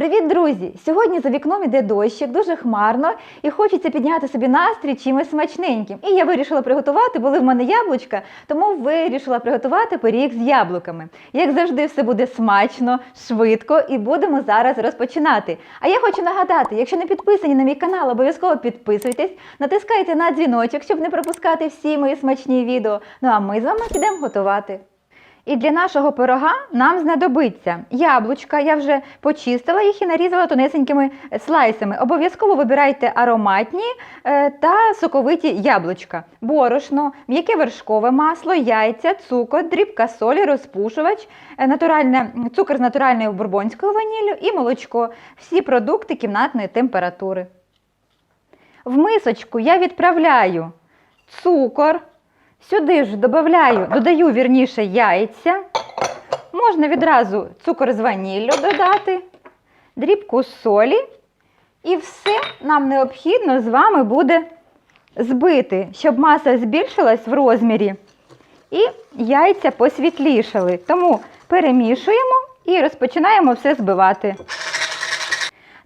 Привіт, друзі! Сьогодні за вікном іде дощик, дуже хмарно, і хочеться підняти собі настрій чимось смачненьким. І я вирішила приготувати, були в мене яблучка, тому вирішила приготувати пиріг з яблуками. Як завжди, все буде смачно, швидко, і будемо зараз розпочинати. А я хочу нагадати, якщо не підписані на мій канал, обов'язково підписуйтесь, натискайте на дзвіночок, щоб не пропускати всі мої смачні відео. Ну а ми з вами підемо готувати. І для нашого пирога нам знадобиться яблучка. Я вже почистила їх і нарізала тонесенькими слайсами. Обов'язково вибирайте ароматні е, та соковиті яблучка, борошно, м'яке вершкове масло, яйця, цукор, дрібка солі, розпушувач, е, натуральне, цукор з натуральною бурбонською ваніллю і молочко. Всі продукти кімнатної температури. В мисочку я відправляю цукор. Сюди ж додаю, додаю вірніше яйця. Можна відразу цукор з ваніллю додати, дрібку солі. І все нам необхідно з вами буде збити, щоб маса збільшилась в розмірі і яйця посвітлішали. Тому перемішуємо і розпочинаємо все збивати.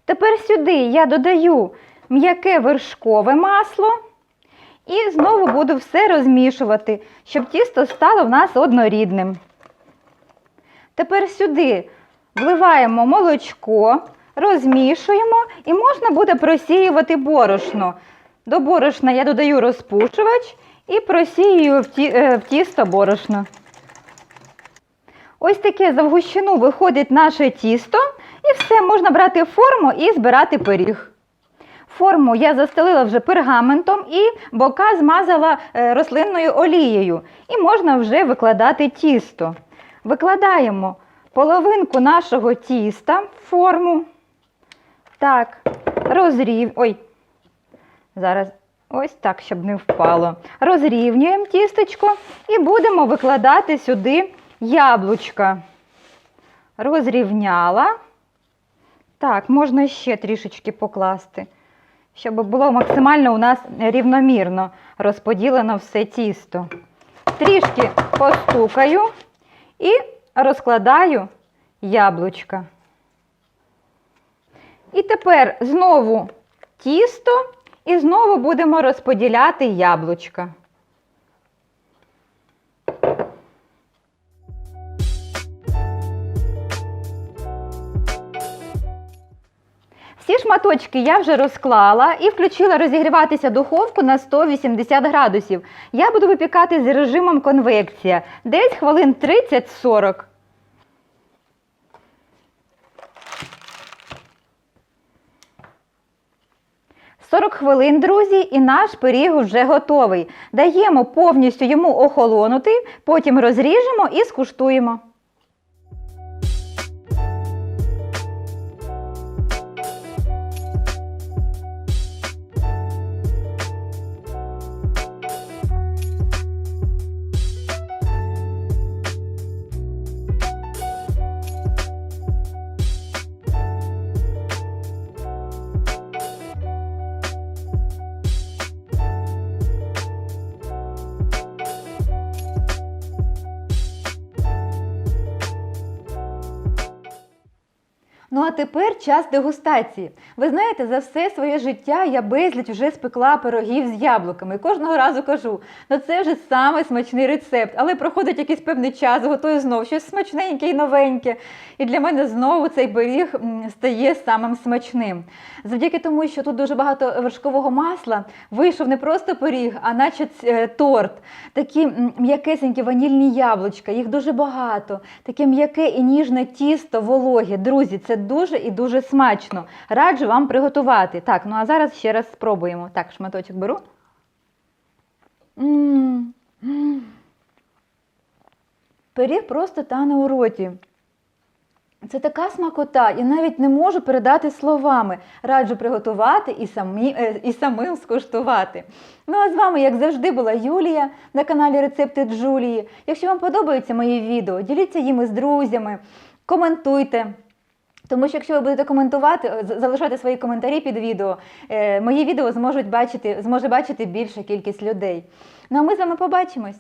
Тепер сюди я додаю м'яке вершкове масло. І знову буду все розмішувати, щоб тісто стало в нас однорідним. Тепер сюди вливаємо молочко, розмішуємо і можна буде просіювати борошно. До борошна я додаю розпушувач і просіюю в, ті, е, в тісто борошно. Ось таке завгущину виходить наше тісто, і все, можна брати форму і збирати пиріг. Форму я застелила вже пергаментом і бока змазала е, рослинною олією. І можна вже викладати тісто. Викладаємо половинку нашого тіста в форму. Так, розрів. Ой, зараз ось так, щоб не впало. Розрівнюємо тістечко і будемо викладати сюди яблучка. Розрівняла. Так, можна ще трішечки покласти щоб було максимально у нас рівномірно розподілено все тісто. Трішки постукаю і розкладаю яблучка. І тепер знову тісто і знову будемо розподіляти яблучка. Всі шматочки я вже розклала і включила розігріватися духовку на 180 градусів. Я буду випікати з режимом конвекція. Десь хвилин 30-40. Сорок хвилин, друзі, і наш пиріг вже готовий. Даємо повністю йому охолонути, потім розріжемо і скуштуємо. Ну а тепер час дегустації. Ви знаєте, за все своє життя я безліч вже спекла пирогів з яблуками. Кожного разу кажу, ну це вже самий смачний рецепт, але проходить якийсь певний час, готую знову щось смачненьке і новеньке. І для мене знову цей пиріг стає самим смачним. Завдяки тому, що тут дуже багато вершкового масла, вийшов не просто пиріг, а наче торт. Такі м'якесенькі ванільні яблучка, їх дуже багато. Таке м'яке і ніжне тісто, вологе. Друзі, це дуже і дуже смачно. Раджу вам приготувати. Так, ну а зараз ще раз спробуємо. Так, шматочок беру. М, м. Пиріг просто тане у роті. Це така смакота, я навіть не можу передати словами. Раджу приготувати і, самі, е, і самим скуштувати. Ну а з вами, як завжди, була Юлія на каналі Рецепти Джулії. Якщо вам подобаються мої відео, діліться їми з друзями, коментуйте. Тому що якщо ви будете коментувати, е, залишати свої коментарі під відео, е, мої відео зможуть бачити, зможе бачити більша кількість людей. Ну а ми з вами побачимось.